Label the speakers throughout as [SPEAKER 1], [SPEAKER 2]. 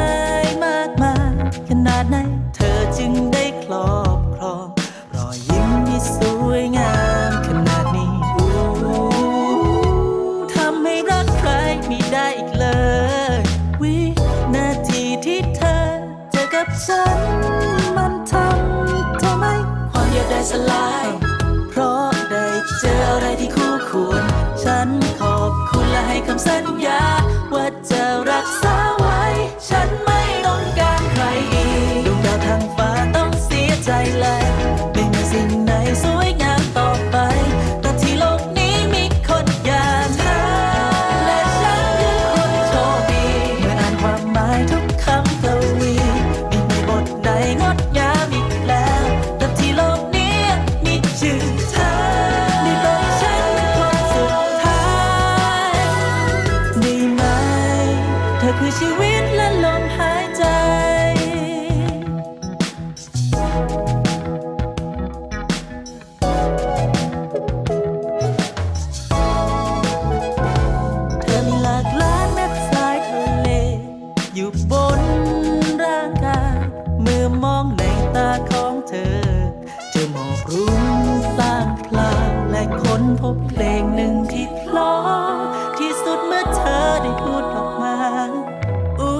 [SPEAKER 1] ายมากมาย ขนาดไหนเธอจึงได้ครอบครอง รอยยิ้มที่สวยงามขนาดนี้ทำให้รักใครไม่ได้อีกเลย วินาทีที่เธอเจอกับฉัน มันทำทำไมความอยากได้สลาย เพราะได้เจออะไรที่คู่ควร ฉันขอบคุณและให้คำสัญญา งามอีกแล้วแต่ที่ลกนี้มีชื่อด้ฉันคนสุดท้ายได้ไหม เธอคือชีวิตและลมหายใจ เธอมีลากหลายเม็ดายทะเล อยู่บนร่างกายมือมอง ตาของเธอจะหมอกรุ้งสร้างพลางและค้นพบเพลงหนึ่งที่เพลอที่สุดเมื่อเธอได้พูดออกมา อู้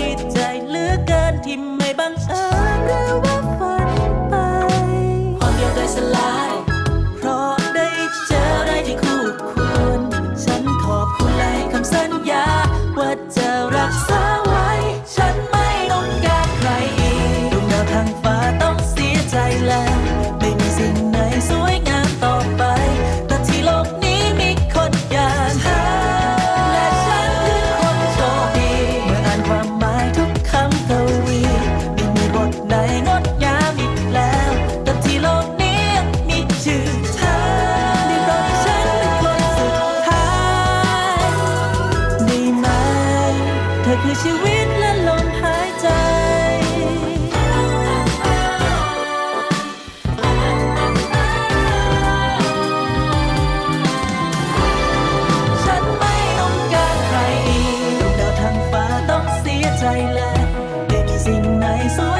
[SPEAKER 1] ดีใจเหลือเกินที่ไม่บังเอิญหรือว่าฝันไป ความเดียวได้สลาย คือชีวิตและลมหายใจ ฉันไม่ต้องการใครอีกดวงดาวทางฟ้าต้องเสียใจและไม่มีสิ่งไหนสวย